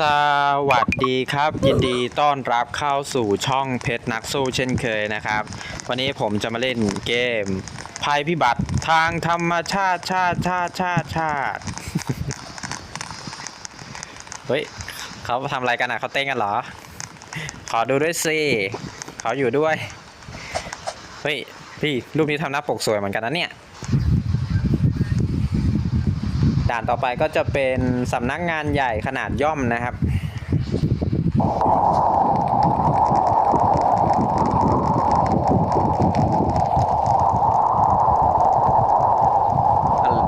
สวัสดีครับ ยินดีต้อนรับเข้าสู่ช่องเพชรนักสู้เช่นเคยนะครับ วันนี้ผมจะมาเล่นเกม ภัยพิบัติทางธรรมชาติชาติชาติชาติชาติเฮ้ยเขาทำอะไรกันอะเขาเต้นกันเหรอ ขอดูด้วยสิเขาอยู่ด้วย เฮ้ยพี่รูปนี้ทำหน้าปกสวยเหมือนกันนะเนี่ย ด่านต่อไปก็จะเป็นสำนักงานใหญ่ขนาดย่อมนะครับ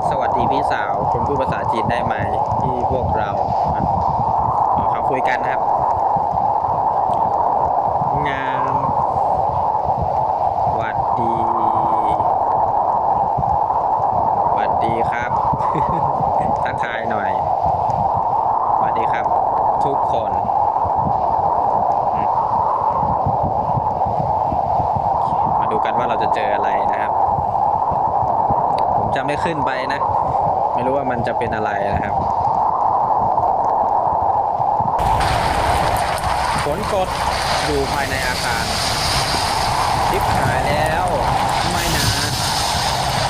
สวัสดีพี่สาวคุณพูดภาษาจีนได้ไหมที่พวกเราอะอ๋อเขาคุยกันนะครับ งามหวัดดีหวัดดีครับ ทักทายหน่อยสวัสดีครับ ทุกคนอืมมาดูกันว่าเรา จะเจออะไรนะครับ ผมจะไม่ขึ้นไปนะ ไม่รู้ว่ามันจะเป็นอะไรนะครับฝนกดอยู่ภายในอาคารทิปหายแล้วไม่นะ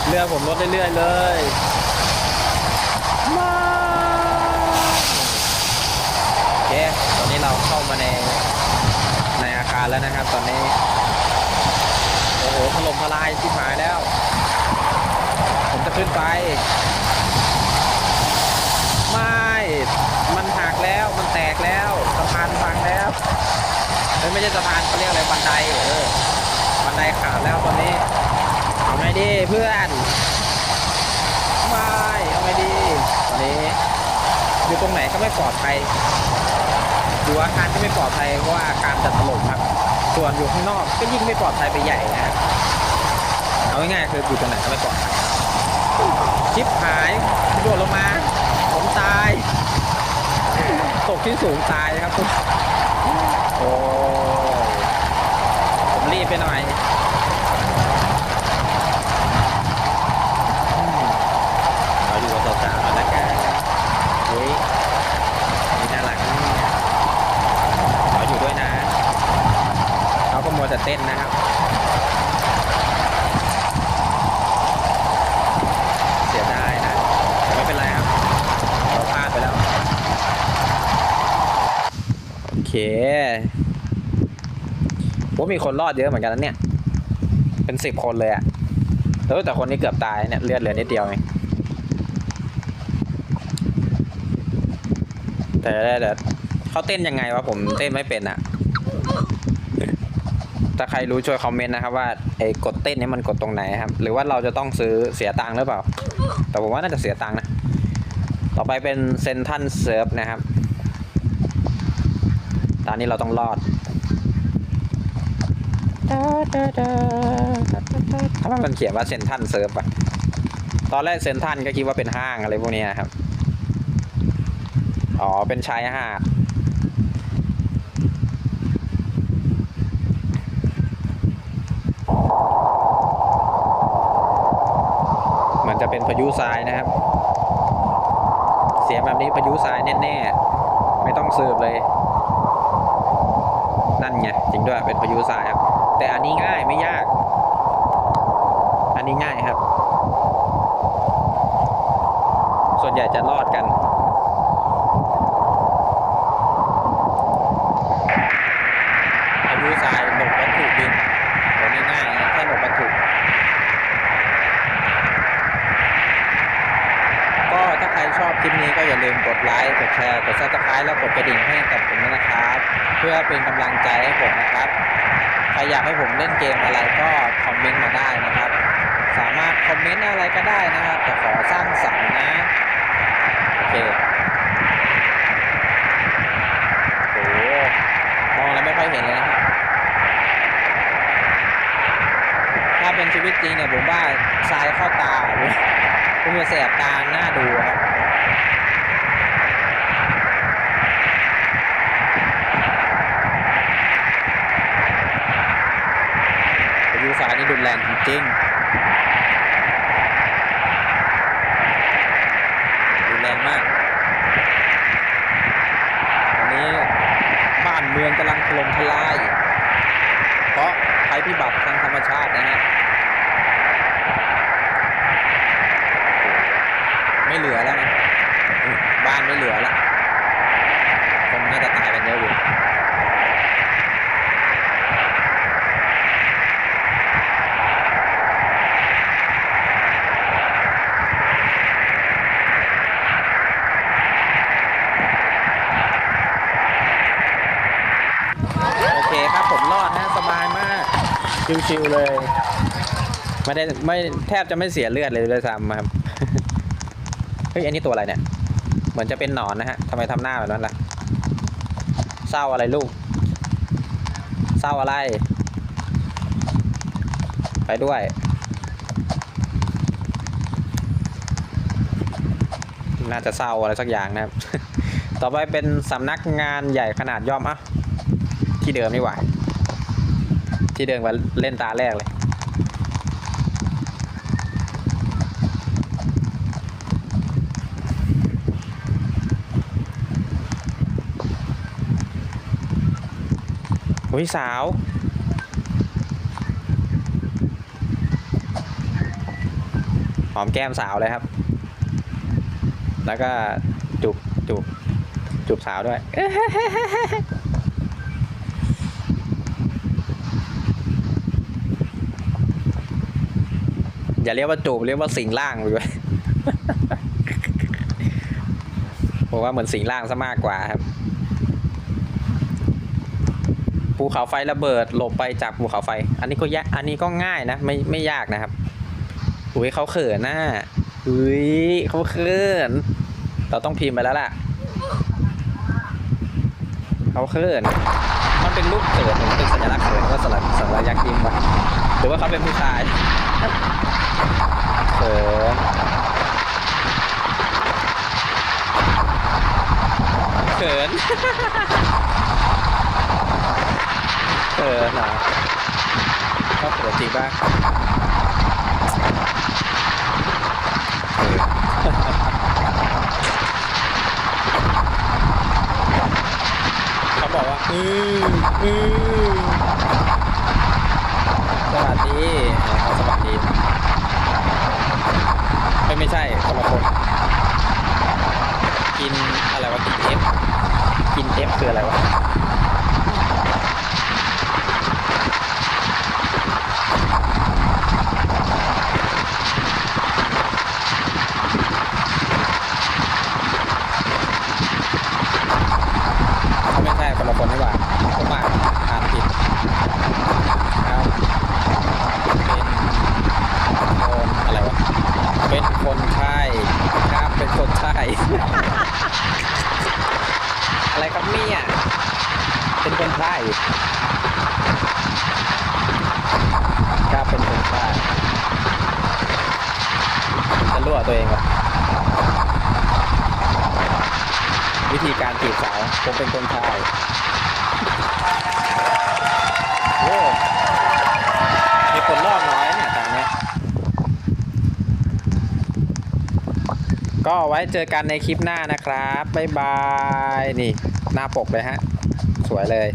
เรือผมลดเรื่อยๆเลยมาโอเคตอนนี้เราเข้ามาในในอาคารแล้วนะครับ ตอนนี้ อ้โหถล่มทลายทิพหายแล้ว ผมจะขึ้นไป ไม่ มันหักแล้ว มันแตกแล้วสะพานพังแล้วเฮ้ยไม่ใช่สะพานเขาเรียกอะไรบันไดเออบันไดขาดแล้วตอนนี้เอาไงดีเพื่อนไม่เอาไงดีตอนนี้อยู่ตรงไหนก็ไม่ปลอดภัยอยู่อาคารที่ไม่ปลอดภัยเพราะว่าอาคารจะถล่มครับ ส่วนอยู่ข้างนอกก็ยิ่งไม่ปลอดภัยไปใหญ่นะเอาง่ายๆคืออยู่ตรงไหนก็ไม่ปลอดภัยชิปหายโดดลงมา ผมตาย ตกที่สูงตายครับคุณโอ้ผมรีบไปหน่อยอืมขออยู่กับสาวๆหน่อยละกันเฮ้ยนี่น่ารักนี่ขออยู่ด้วยนะ เต้นนะครับ เสียดายนะแต่ไม่เป็นไรครับเราพลาดไปแล้ว โอเคว่ามีคนรอดเยอะเหมือนกันนะเนี่ย เป็นสิบคนเลยอะเออแต่คนนี้เกือบตายเนี่ยเลือดเหลือนิดเดียวเองแต่เดี๋ยวเขาเต้นยังไงวะผมเต้นไม่เป็นอะ ถ้าใครรู้ช่วยคอมเมนต์นะครับว่าไอ้กดเต้นนี้มันกดตรงไหนครับ หรือว่าเราจะต้องซื้อเสียตังค์หรือเปล่า แต่ผมว่าน่าจะเสียตังค์นะ ต่อไปเป็นเซนทันเซิร์ฟนะครับ ตอนนี้เราต้องรอดทำไมมันเขียนว่าเซนทันเซิร์ฟอะตอนแรกเซนทันก็คิดว่าเป็นห้างอะไรพวกนี้นะครับ อ๋อ เป็นชายหาด จะเป็นพายุทรายนะครับ เสียงแบบนี้พายุทรายแน่ๆ ไม่ต้องเสิร์ฟเลย นั่นไงจริงด้วยเป็นพายุทรายครับ แต่อันนี้ง่ายไม่ยาก อันนี้ง่ายครับ ส่วนใหญ่จะรอดกัน พายุทรายหลบวัตถุบินโหง่ายๆนะแค่หลบวัตถุ ก็ถ้าใครชอบคลิปนี้ก็อย่าลืมกดไลค์ กด แชร์ กดซับสไครต์แล้วกดกระดิ่งให้กับผมด้วยนะครับ เพื่อเป็นกำลังใจให้ผมนะครับ ใครอยากให้ผมเล่นเกมอะไรก็คอมเมนต์มาได้นะครับ สามารถคอมเมนต์อะไรก็ได้นะครับ แต่ขอสร้างสรรค์นะ โอเคโอ้มองแล้วไม่ค่อยเห็นเลยนะครับ ถ้าเป็นชีวิตจริงเนี่ยผมว่าทรายเข้าตาเลยคงจะแสบตาหน้าดูครับ แรงจริงรุแรงมาก ตอนนี้บ้านเมืองกำลังถล่มทลาย เพราะภัยพิบัติทางธรรมชาตินะฮะ ไม่เหลือแล้วนะ บ้านไม่เหลือแล้ว ชิวๆเลย ไม่ได้ไม่แทบจะไม่เสียเลือดเลยด้วยซ้ำครับ เฮ้ยอันนี้ตัวอะไรเนี่ย เหมือนจะเป็นหนอนนะฮะทำไมทำหน้าแบบนั้นล่ะ เศร้าอะไรลูก เศร้าอะไร ไปด้วยน่าจะเศร้าอะไรสักอย่างนะครับ ต่อไปเป็นสำนักงานใหญ่ขนาดย่อมอะที่เดิมนี่หว่า ที่เดิมมาเล่นตาแรกเลย อุ้ยสาว หอมแก้มสาวเลยครับ แล้วก็จูบจูบจูบสาวด้วย อย่าเรียกว่าจูบเรียกว่าสิงร่างไปด้วยผมว่าเหมือนสิงร่างซะมากกว่าครับภูเขาไฟระเบิดหลบไปจากภูเขาไฟ อันนี้ก็ยะอันนี้ก็ง่ายนะ ไม่ไม่ยากนะครับอุ้ยเขาเขินนะอุ้ยเขาเขินเราต้องพิมพ์ไปแล้วล่ะเขาเขินมันเป็นรูปเขินเป็นสัญลักษณ์เขินว่าสลักสัญลักษณ์ยิ้มวะหรือว่าเขาเป็นผู้ชาย เขินเขินเขินเหรอเขาเขินจริงป่ะเออเขาบอกว่า อืออือสวัสดีเขาสวัสดี ไม่ใช่คนละคนกินอะไรวะกินเอฟกินเอฟคืออะไรวะ ไม่ใช่คนละคนนี่หว่าผมอ่านอ่านผิดครับเป็นคนอะไรวะ เป็นคนไข้ครับเป็นคนไข้ อะไรครับเนี่ยเป็นคนไข้ครับเป็นคนไข้จะรั่วตัวเองวะวิธีการจีบสาวผมเป็นคนไข้โอ้มีคนรอดน้อยเนี่ยตอย ก็ไว้เจอกันในคลิปหน้านะครับ บ๊ายบาย นี่ หน้าปกเลยฮะ สวยเลย